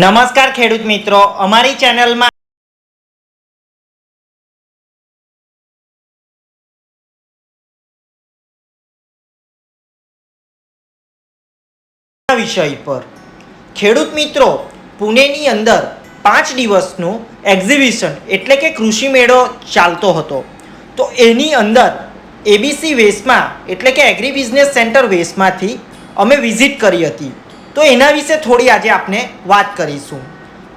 નમસ્કાર ખેડૂત મિત્રો. અમારી ચેનલમાં વિષય પર. ખેડૂત મિત્રો, પુણેની અંદર પાંચ દિવસનું એક્ઝિબિશન એટલે કે કૃષિ મેળો ચાલતો હતો. તો એની અંદર એબીસી વેસમાં એટલે કે એગ્રી બિઝનેસ સેન્ટર વેસમાંથી અમે વિઝિટ કરી હતી. તો એના વિશે થોડી આજે આપણે વાત કરીશું.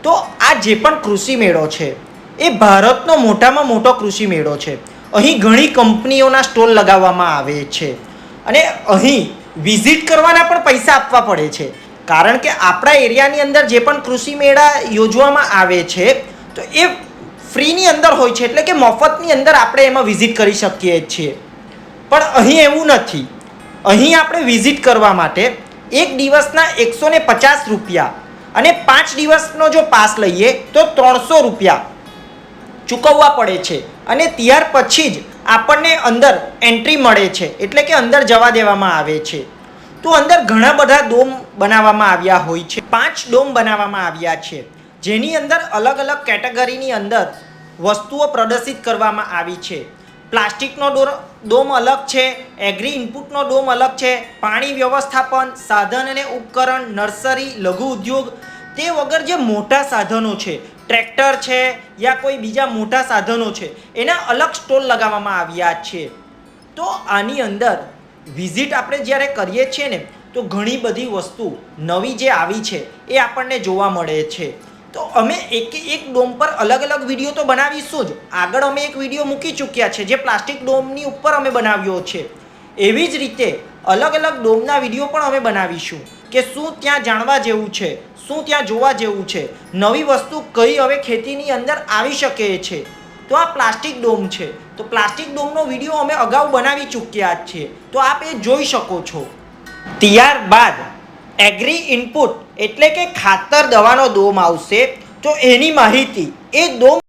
તો આ જે પણ કૃષિ મેળો છે, એ ભારતનો મોટામાં મોટો કૃષિ મેળો છે. અહીં ઘણી કંપનીઓના સ્ટોલ લગાવવામાં આવે છે. અને અહીં વિઝિટ કરવાના પણ પૈસા આપવા પડે છે. કારણ કે આપણા એરિયાની અંદર જે પણ કૃષિ મેળા યોજવામાં આવે છે, તો એ ફ્રીની અંદર હોય છે, એટલે કે મફતની અંદર આપણે એમાં વિઝિટ કરી શકીએ છીએ. પણ અહીં એવું નથી. અહીં આપણે વિઝિટ કરવા માટે એક દિવસના એકસો ને પચાસ રૂપિયા અને પાંચ દિવસનો જો પાસ લઈએ તો ત્રણસો રૂપિયા ચૂકવવા પડે છે. અને ત્યાર પછી જ આપણને અંદર એન્ટ્રી મળે છે. એટલે કે અંદર જવા દેવામાં આવે છે. તો અંદર ઘણા બધા ડોમ બનાવવામાં આવ્યા હોય છે. પાંચ ડોમ બનાવવામાં આવ્યા છે. જેની અંદર અલગ અલગ કેટેગરીની અંદર વસ્તુઓ પ્રદર્શિત કરવામાં આવી છે. પ્લાસ્ટિકનો ડોર, ડોમ અલગ છે એગ્રી ઇનપુટનો ડોમ અલગ છે, પાણી વ્યવસ્થાપન, સાધન અને ઉપકરણ, નર્સરી, લઘુ ઉદ્યોગ, તે વગર જે મોટા સાધનો છે, ટ્રેક્ટર છે યા કોઈ બીજા મોટા સાધનો છે, એના અલગ સ્ટોલ લગાવવામાં આવ્યા છે. તો આની અંદર વિઝિટ આપણે જ્યારે કરીએ છીએ ને, તો ઘણી બધી વસ્તુ નવી જે આવી છે, એ આપણને જોવા મળે છે. તો અમે એક એક ડોમ પર અલગ અલગ વીડિયો તો બનાવીશું જ. આગળ અમે એક વીડિયો મૂકી ચૂક્યા છે જે પ્લાસ્ટિક ડોમની ઉપર અમે બનાવ્યો છે. એવી જ રીતે અલગ અલગ ડોમના વીડિયો પણ અમે બનાવીશું. કે શું ત્યાં જાણવા જેવું છે, શું ત્યાં જોવા જેવું છે, નવી વસ્તુ કઈ હવે ખેતીની અંદર આવી શકે છે. તો આ પ્લાસ્ટિક ડોમ છે. તો પ્લાસ્ટિક ડોમનો વીડિયો અમે અગાઉ બનાવી ચૂક્યા છીએ. તો આપ એ જોઈ શકો છો. ત્યારબાદ એગ્રી ઇનપુટ એટલે કે ખાતર દવાનો દોમ આવશે તો એની માહિતી એ ડોમ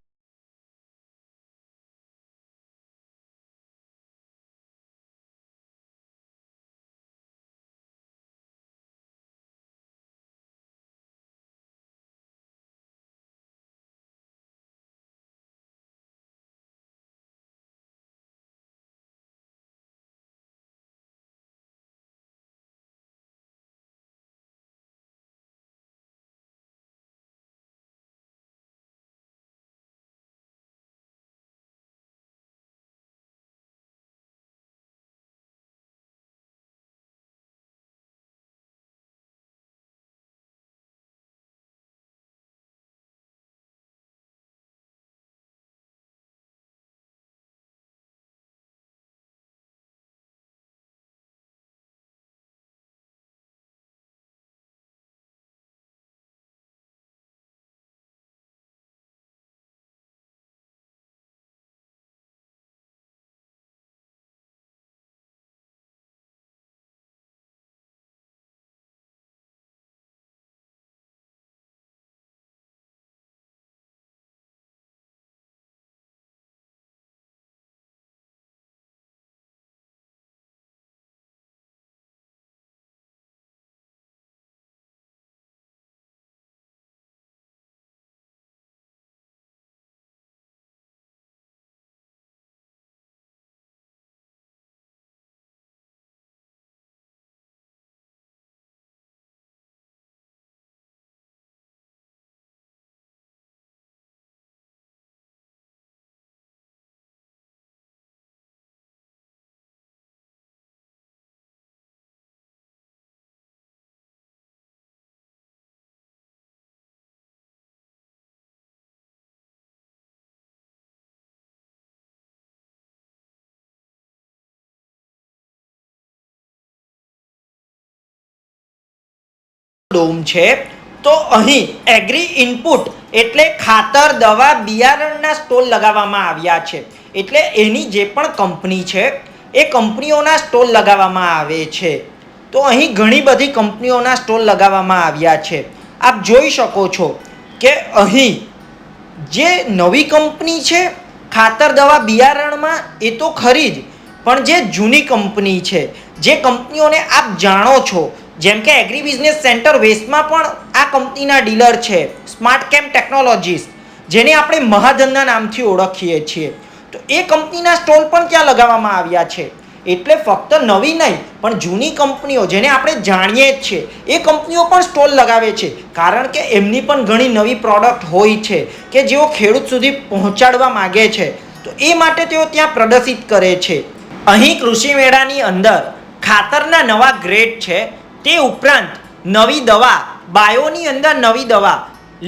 ડોમ છે. તો અહીં એગ્રી ઇનપુટ એટલે ખાતર, દવા, બિયારણના સ્ટોલ લગાવવામાં આવ્યા છે. એટલે એની જે પણ કંપની છે, એ કંપનીઓના સ્ટોલ લગાવવામાં આવે છે. તો અહીં ઘણી બધી કંપનીઓના સ્ટોલ લગાવવામાં આવ્યા છે. આપ જોઈ શકો છો કે અહીં જે નવી કંપની છે, ખાતર, દવા, બિયારણમાં એ તો ખરી જ, પણ જે જૂની કંપની છે, જે કંપનીઓને આપ જાણો છો જેમ કે એગ્રી બિઝનેસ સેન્ટર વેસ્ટમાં પણ આ કંપનીના ડીલર છે સ્માર્ટ કેમ્પ ટેકનોલોજીસ જેને આપણે મહાજનના નામથી ઓળખીએ છીએ. તો એ કંપનીના સ્ટોલ પણ ત્યાં લગાવવામાં આવ્યા છે. એટલે ફક્ત નવી નહીં, પણ જૂની કંપનીઓ, જેને આપણે જાણીએ જ છીએ, એ કંપનીઓ પણ સ્ટોલ લગાવે છે. કારણ કે એમની પણ ઘણી નવી પ્રોડક્ટ હોય છે, કે જેઓ ખેડૂત સુધી પહોંચાડવા માગે છે. તો એ માટે તેઓ ત્યાં પ્રદર્શિત કરે છે. અહીં કૃષિ મેળાની અંદર ખાતરના નવા ગ્રેડ છે તે ઉપરાંત નવી દવા, બાયોની અંદર નવી દવા,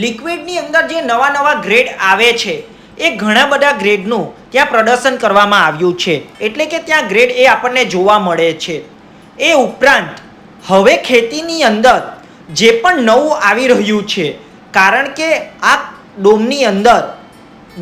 લિક્વિડની અંદર જે નવા નવા ગ્રેડ આવે છે, એ ઘણા બધા ગ્રેડનું ત્યાં પ્રદર્શન કરવામાં આવ્યું છે. એટલે કે ત્યાં ગ્રેડ એ આપણને જોવા મળે છે. એ ઉપરાંત, હવે ખેતીની અંદર જે પણ નવું આવી રહ્યું છે, કારણ કે આ ડોમની અંદર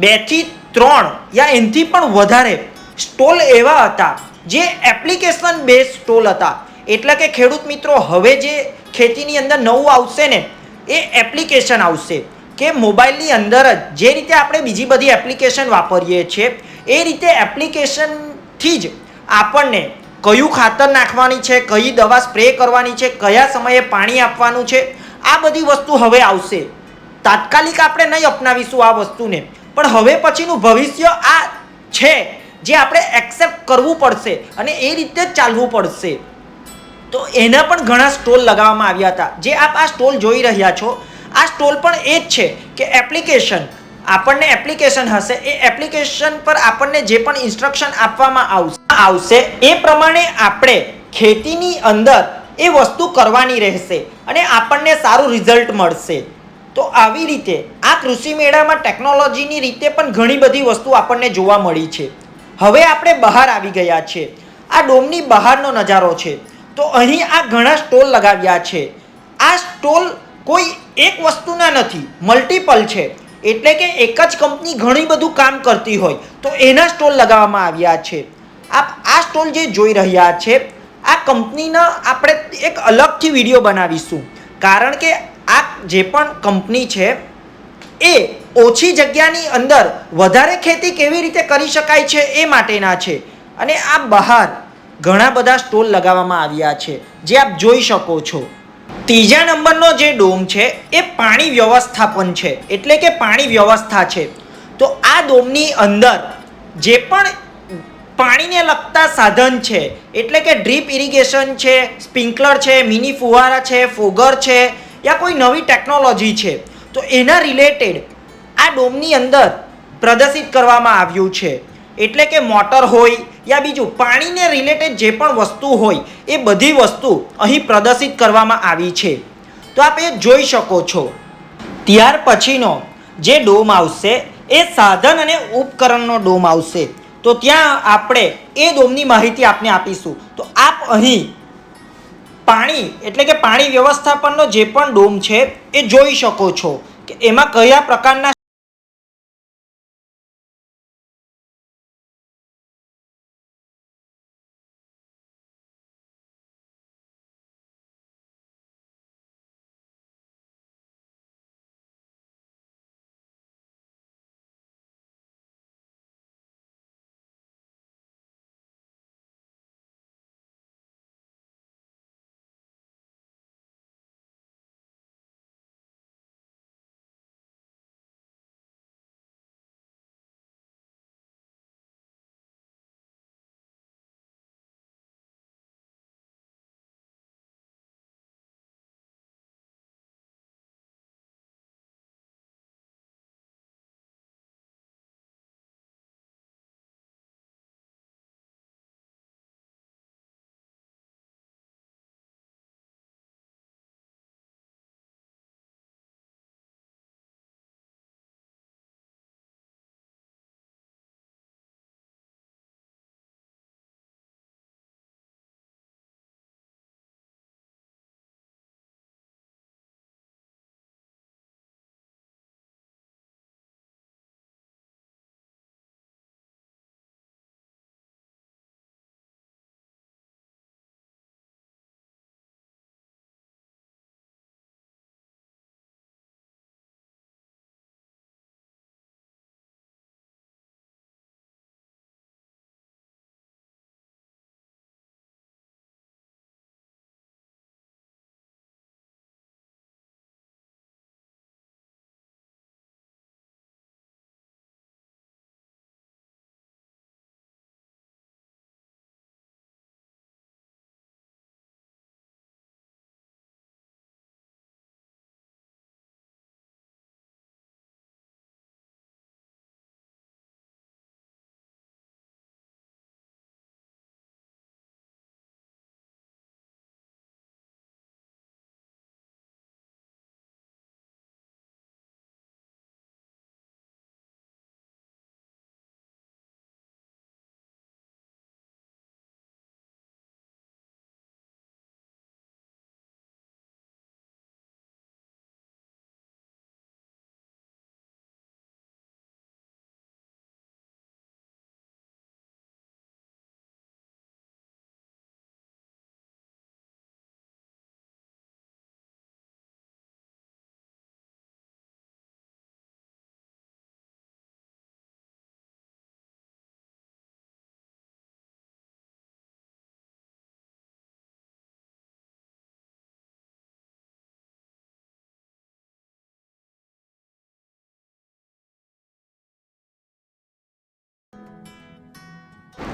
બેથી ત્રણ યા એનાથી પણ વધારે સ્ટોલ એવા હતા, જે એપ્લિકેશન બેઝ સ્ટોલ હતા. એટલે કે ખેડૂત મિત્રો, હવે જે ખેતીની અંદર નવું આવશે ને, એ એપ્લિકેશન આવશે કે મોબાઈલની અંદર જ. જે રીતે આપણે બીજી બધી એપ્લિકેશન વાપરીએ છીએ, એ રીતે એપ્લિકેશનથી જ આપણને કયું ખાતર નાખવાની છે, કઈ દવા સ્પ્રે કરવાની છે, કયા સમયે પાણી આપવાનું છે, આ બધી વસ્તુ હવે આવશે. તાત્કાલિક આપણે નહીં અપનાવીશું આ વસ્તુને, પણ હવે પછીનું ભવિષ્ય આ છે, જે આપણે એક્સેપ્ટ કરવું પડશે અને એ રીતે જ ચાલવું પડશે. તો એના પણ ઘણા સ્ટોલ લગાવવામાં આવ્યા હતા. જે આપ આ સ્ટોલ જોઈ રહ્યા છો, આ સ્ટોલ પણ એ જ છે કે એપ્લિકેશન, આપણને એપ્લિકેશન હશે. એ એપ્લિકેશન પર આપણને જે પણ ઇન્સ્ટ્રક્શન આપવામાં આવશે આવશે, એ પ્રમાણે આપણે ખેતીની અંદર એ વસ્તુ કરવાની રહેશે અને આપણને સારું રિઝલ્ટ મળશે. તો આવી રીતે આ કૃષિ મેળામાં ટેકનોલોજીની રીતે પણ ઘણી બધી વસ્તુ આપણને જોવા મળી છે. હવે આપણે બહાર આવી ગયા છે આ ડોમની બહારનો નજારો છે. તો અહીં આ ઘણા સ્ટોલ લગાવ્યા છે. આ સ્ટોલ કોઈ એક વસ્તુના નથી મલ્ટિપલ છે. એટલે કે એક જ કંપની ઘણી બધું કામ કરતી હોય, તો એના સ્ટોલ લગાવવામાં આવ્યા છે. આપ આ સ્ટોલ જે જોઈ રહ્યા છે, આ કંપનીના આપણે એક અલગથી વીડિયો બનાવીશું. કારણ કે આ જે પણ કંપની છે, એ ઓછી જગ્યાની અંદર વધારે ખેતી કેવી રીતે કરી શકાય છે એ માટેના છે. અને આ બહાર ઘણા બધા સ્ટોલ લગાવવામાં આવ્યા છે, જે આપ જોઈ શકો છો. ત્રીજા નંબરનો જે ડોમ છે, એ પાણી વ્યવસ્થાપન છે, એટલે કે પાણી વ્યવસ્થા છે. તો આ ડોમની અંદર જે પણ પાણીને લગતા સાધન છે, એટલે કે ડ્રીપ ઇરિગેશન છે, સ્પ્રિંકલર છે, મિની ફુવારા છે, ફોગર છે, યા કોઈ નવી ટેકનોલોજી છે, તો એના રિલેટેડ આ ડોમની અંદર પ્રદર્શિત કરવામાં આવ્યું છે. એટલે કે મોટર હોય યા બીજું, પાણીને રિલેટેડ જે પણ વસ્તુ હોય, એ બધી વસ્તુ અહીં પ્રદર્શિત કરવામાં આવી છે. તો આપ એ જોઈ શકો છો. ત્યાર પછીનો જે ડોમ આવશે, એ સાધન અને ઉપકરણનો ડોમ આવશે. તો ત્યાં આપણે એ ડોમની માહિતી આપને આપીશું. તો આપ અહીં પાણી, એટલે કે પાણી વ્યવસ્થાપનનો જે પણ ડોમ છે, એ જોઈ શકો છો કે એમાં કયા પ્રકારના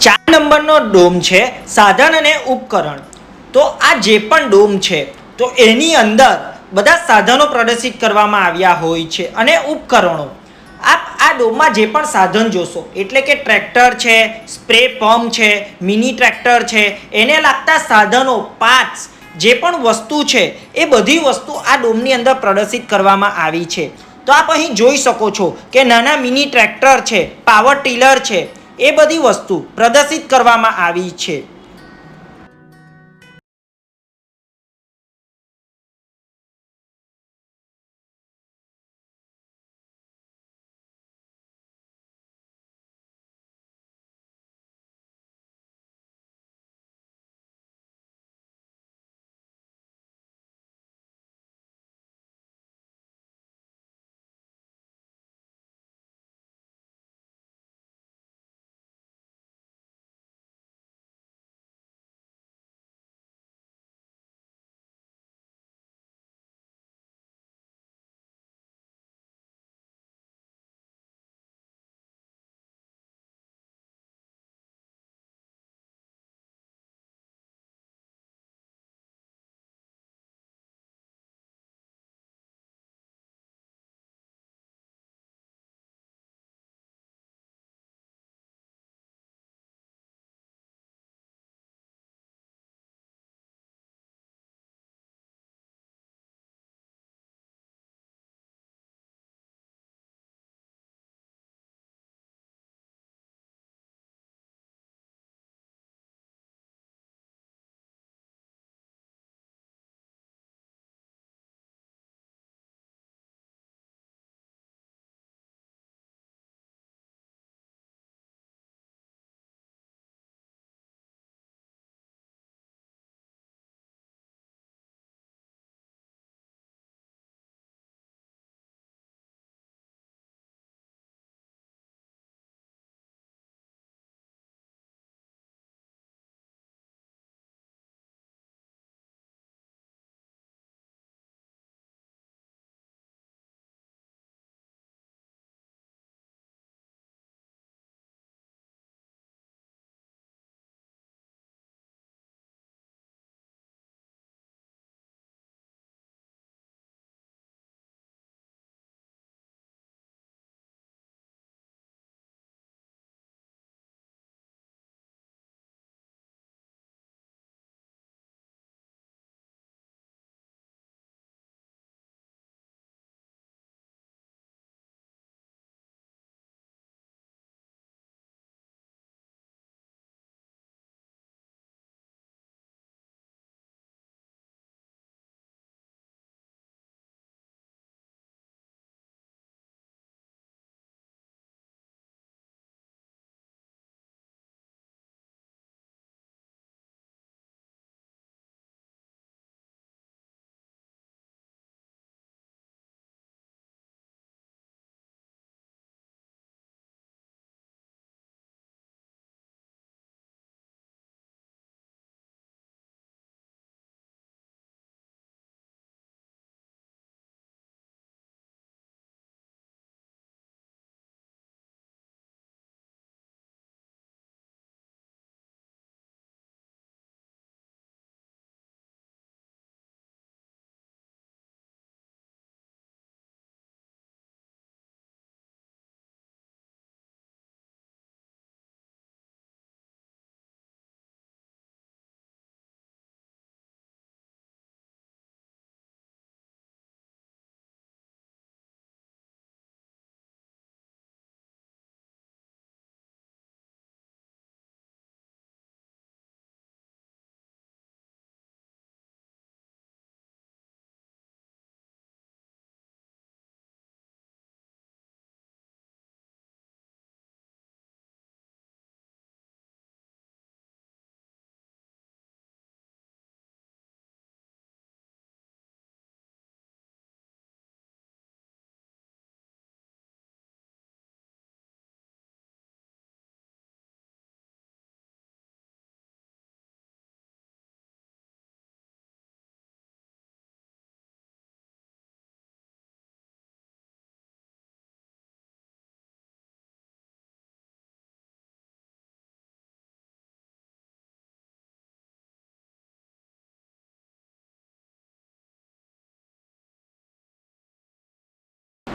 ચાર નંબરનો ડોમ છે, સાધન અને ઉપકરણ. તો આ જે પણ ડોમ છે, તો એની અંદર બધા સાધનો પ્રદર્શિત કરવામાં આવ્યા હોય છે અને ઉપકરણો. આપ આ ડોમમાં જે પણ સાધન જોશો, એટલે કે ટ્રેક્ટર છે, સ્પ્રે પંપ છે, મિની ટ્રેક્ટર છે, એને લાગતા સાધનો, પાર્ટ્સ, જે પણ વસ્તુ છે, એ બધી વસ્તુ આ ડોમની અંદર પ્રદર્શિત કરવામાં આવી છે. તો આપ અહીં જોઈ શકો છો કે નાના મિની ટ્રેક્ટર છે, પાવર ટીલર છે એ બધી વસ્તુ પ્રદર્શિત કરવામાં આવી છે.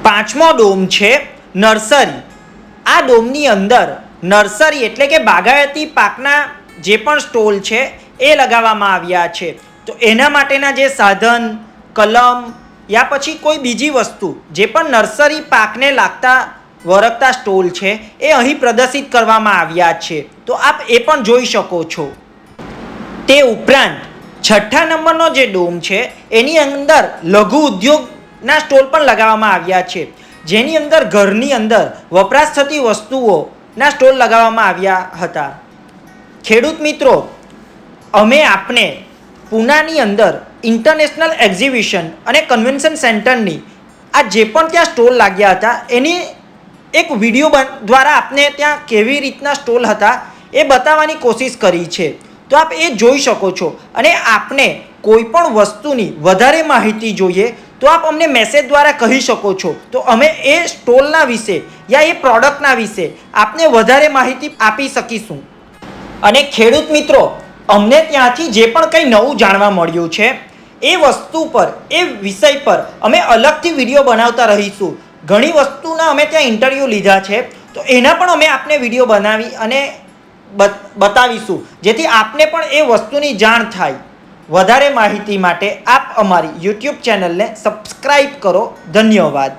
પાંચમો ડોમ છે નર્સરી. આ ડોમની અંદર નર્સરી એટલે કે બાગાયતી પાકના જે પણ સ્ટોલ છે એ લગાવવામાં આવ્યા છે. તો એના માટેના જે સાધન, કલમ યા પછી કોઈ બીજી વસ્તુ જે પણ નર્સરી પાકને લાગતા વરગતા સ્ટોલ છે એ અહીં પ્રદર્શિત કરવામાં આવ્યા છે. તો આપ એ પણ જોઈ શકો છો. તે ઉપરાંત છઠ્ઠા નંબરનો જે ડોમ છે એની અંદર લઘુ ઉદ્યોગના સ્ટોલ પણ લગાવવામાં આવ્યા છે. જેની અંદર ઘરની અંદર વપરાશ થતી વસ્તુઓના સ્ટોલ લગાવવામાં આવ્યા હતા. ખેડૂત મિત્રો, અમે આપને પૂનાની અંદર ઇન્ટરનેશનલ એક્ઝિબિશન અને કન્વેન્શન સેન્ટરની આ જે પણ ત્યાં સ્ટોલ લાગ્યા હતા, એની એક વીડિયો દ્વારા આપને ત્યાં કેવી રીતના સ્ટોલ હતા એ બતાવવાની કોશિશ કરી છે. તો આપ એ જોઈ શકો છો. અને આપને કોઈ પણ વસ્તુની વધારે માહિતી જોઈએ તો આપ અમને મેસેજ દ્વારા કહી શકો છો. તો અમે એ સ્ટોલના વિશે યા એ પ્રોડક્ટના વિશે આપને વધારે માહિતી આપી શકીશું. અને ખેડૂત મિત્રો, અમને ત્યાંથી જે પણ કંઈ નવું જાણવા મળ્યું છે, એ વસ્તુ પર, એ વિષય પર અમે અલગથી વીડિયો બનાવતા રહીશું. ઘણી વસ્તુના અમે ત્યાં ઇન્ટરવ્યૂ લીધા છે. તો એના પણ અમે આપને વીડિયો બનાવી અને બતાવીશું. જેથી આપને પણ એ વસ્તુની જાણ થાય. વધારે માહિતી માટે આપ અમારી યુટ્યુબ ચેનલને સબસ્ક્રાઈબ કરો. ધન્યવાદ.